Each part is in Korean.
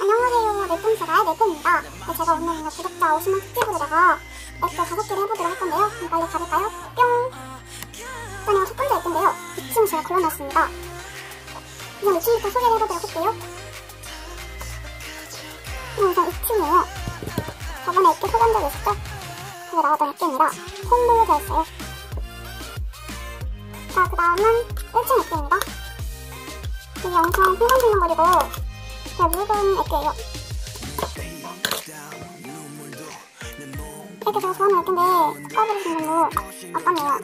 안녕하세요. 네꿈스가의 네꿈입니다. 네, 제가 오늘 은 구독자 50만 특집으로다가 앱도 다섯 개를 해보도록 할 건데요. 빨리 가볼까요? 뿅! 일단 첫 번째 앱인데요. 2층 제가 걸어놨습니다. 우선 2층부터 소개를 해보도록 할게요. 음, 우선 2층이에요 저번에 앱게 소개한 적이 있었죠? 거기 나왔던 앱게입니다. 홈으로 되어 있어요. 자, 그 다음은 1층 앱게입니다 이게 엄청 핑글핑글거리고. 그냥 묽은 앱게예요. 이렇게 제가 좋아하는 앱인데 꺼버리신 걸로 아깝네요.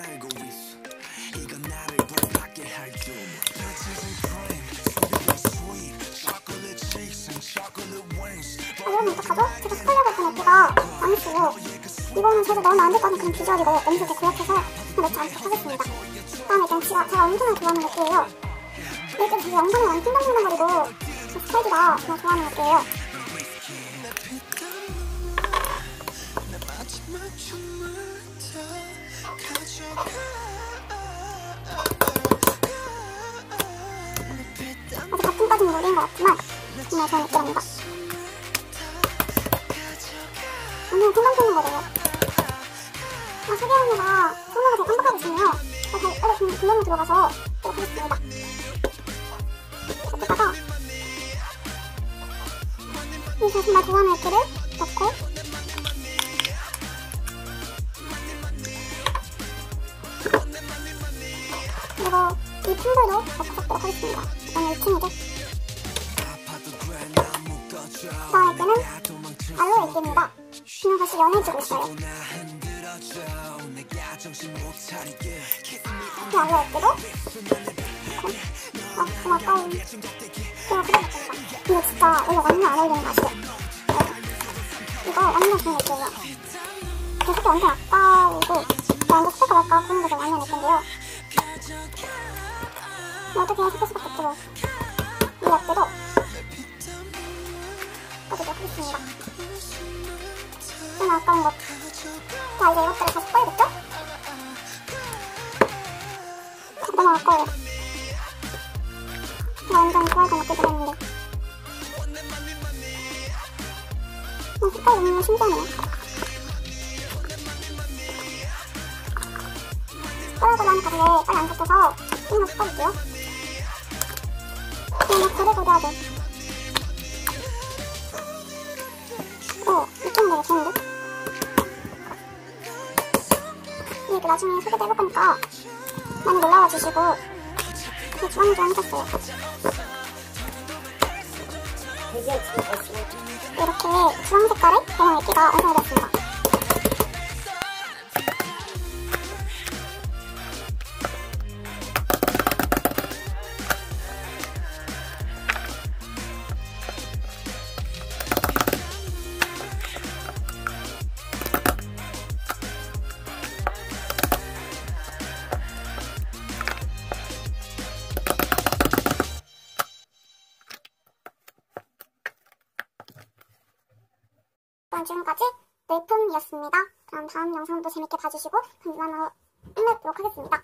아, 여러분 어떡하죠? 제가 스컬려고 했던 앱기가 망했어요 이거는 제가 넣으면 안될것 같은 그런 비주얼이고 냄새도 고약해서 넣지 않도록 하겠습니다. 다음에 일단 제가, 제가 엄청 좋아하는 앱이에요 되게 영상이 많이 핑글핑글거리고 스타일이라 정말 좋아하는 앱이에요. 아직 가끔까지는 모르는 것 같지만 정말 좋은 앱이랍니다. 오늘 핑글핑글 거려요. 아, 소개 언니가 손으로 되게 깜빡하고 있네요. 그래서 빨리 좀 글램으로 들어가서 또 하겠습니다 이 제가 정말 좋아하는 앱들을 넣고. 그리고 이 핀들도 넣고 섞도록 하겠습니다. 오늘 2층이죠 다음 앱는 알로에 앱입니다. 그냥 다시 연해지고 있어요. 이 알로에 앱도 아, 좀 아까 이거 진짜. 원래 완전 안 어울리는 맛이에요 이거 완전 좋은 제 색이 완전 아까우고 완전 스테이크 말까 그런 것도 완전 예쁜데요. 어떻게 해석할 수밖에 없죠 이 앱들도 꺼주도록 하겠습니다. 좀 아까운 것 자, 이제 이것들을 다시 꺼야겠죠? 너무 아까워요. 나 완전 좋아하던 것 들었는데 어, 색깔 너무 신기하네요 떨어져 나니까 되게 빨리 안 섞여서 이거 섞어줄게요 그냥 고래고래하게 오 이쁜 되게 좋은데? 이렇게 나중에 소개도 해볼 거니까 많이 놀라와 주시고 줄 해주셨어요 이렇게 주황 색깔의 대형 액기가 완성이 됐습니다 그럼 지금까지 넬톤이었습니다. 그럼 다음 영상도 재밌게 봐주시고 그럼 이만으로 끝내도록 하겠습니다.